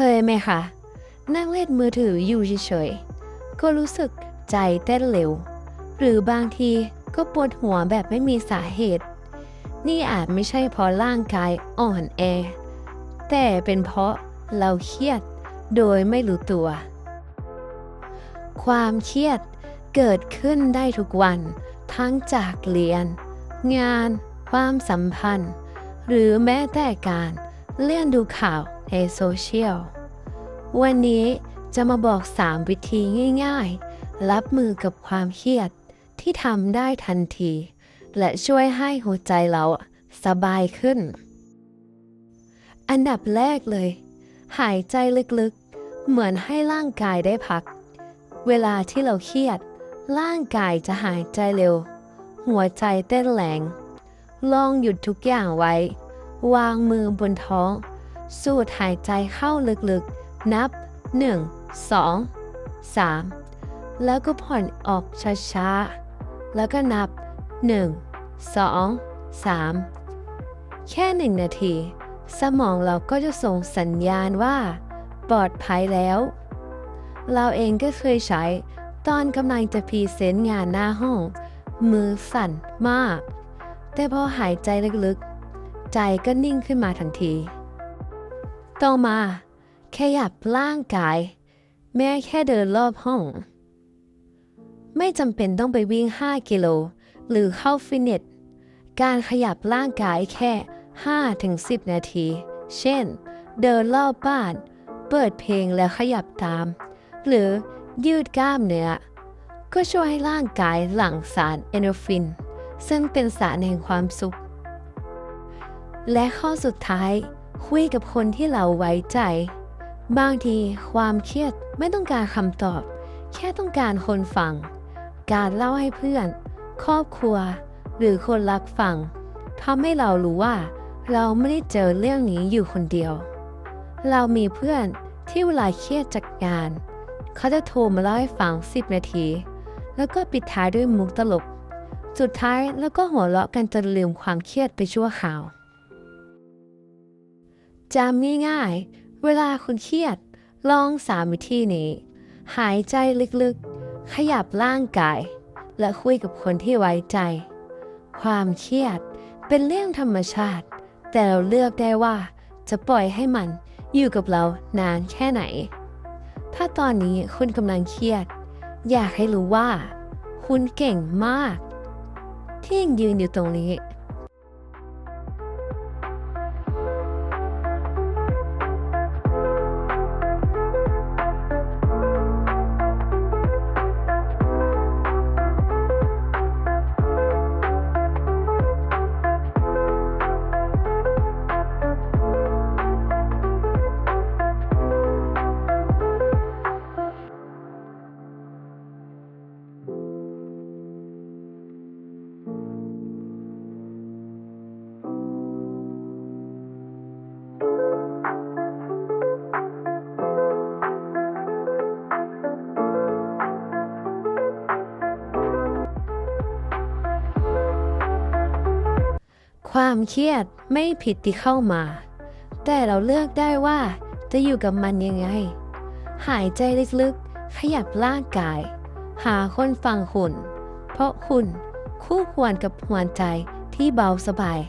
เคยไหมคะ นั่งเล่นมือถืออยู่เฉยๆ ก็รู้สึกใจเต้นเร็ว หรือบางทีก็ปวดหัวแบบไม่มีสาเหตุ นี่อาจไม่ใช่เพราะร่างกายอ่อนแอ แต่เป็นเพราะเราเครียดโดยไม่รู้ตัว ความเครียดเกิดขึ้นได้ทุกวัน ทั้งจากเรียน งาน ความสัมพันธ์ หรือแม้แต่การเลื่อนดูข่าว ในโซเชียล วันนี้จะมาบอก 3 วิธีง่าย ๆ รับมือกับความเครียดที่ทำได้ทันที และช่วยให้หัวใจเราสบายขึ้น อันดับแรกเลย หายใจลึกๆ เหมือนให้ร่างกายได้พัก เวลาที่เราเครียด ร่างกายจะหายใจเร็ว หัวใจเต้นแรงลองหยุดทุกอย่างไว้ วางมือบนท้อง สูดหายใจเข้าลึกๆ นับ 1 2 3 แล้วก็ผ่อนออกช้าๆ แล้วก็นับ 1 2 3 แค่หนึ่งนาที สมองเราก็จะส่งสัญญาณว่า ปลอดภัยแล้ว เราเองก็เคยใช้ตอนกำลังจะพรีเซนต์งานหน้าห้อง มือสั่นมาก แต่พอหายใจลึกๆ ใจก็นิ่งขึ้นมาทันที ต่อมาขยับร่างกาย แม้แค่เดินรอบห้อง ไม่จำเป็นต้องไปวิ่ง 5 กิโล หรือเข้าฟิตเนส การขยับร่างกายแค่ 5-10 นาที เช่น เดินรอบบ้าน เปิดเพลงแล้วขยับตาม หรือยืดกล้ามเนื้อ ก็ช่วยให้ร่างกายหลั่งสารเอนโดฟิน ซึ่งเป็นสารแห่งความสุข และข้อสุดท้าย คุยกับคนที่เราไว้ใจ บางทีความเครียดไม่ต้องการคำตอบ แค่ต้องการคนฟัง การเล่าให้เพื่อน ครอบครัว หรือคนรักฟังทำให้เรารู้ว่า เราไม่ได้เจอเรื่องนี้อยู่คนเดียว เรามีเพื่อนที่เวลาเครียดจากงาน เขาจะโทรมาเล่าให้ฟัง 10 นาที แล้วก็ปิดท้ายด้วยมุกตลก สุดท้ายแล้วก็หัวเราะกันจนลืมความเครียดไปชั่วคราว จำง่ายๆ เวลาคุณเครียด ลองสามวิธีนี้ หายใจลึกๆ ขยับร่างกาย และคุยกับคนที่ไว้ใจ ความเครียดเป็นเรื่องธรรมชาติ แต่เราเลือกได้ว่าจะปล่อยให้มันอยู่กับเรานานแค่ไหน ถ้าตอนนี้คุณกำลังเครียด อยากให้รู้ว่า คุณเก่งมาก ที่ยังยืนอยู่ตรงนี้ ความเครียดไม่ผิดที่เข้ามา แต่เราเลือกได้ว่าจะอยู่กับมันยังไง หายใจลึกๆ ขยับร่างกาย หาคนฟังคุณ เพราะคุณคู่ควรกับหัวใจที่เบาสบาย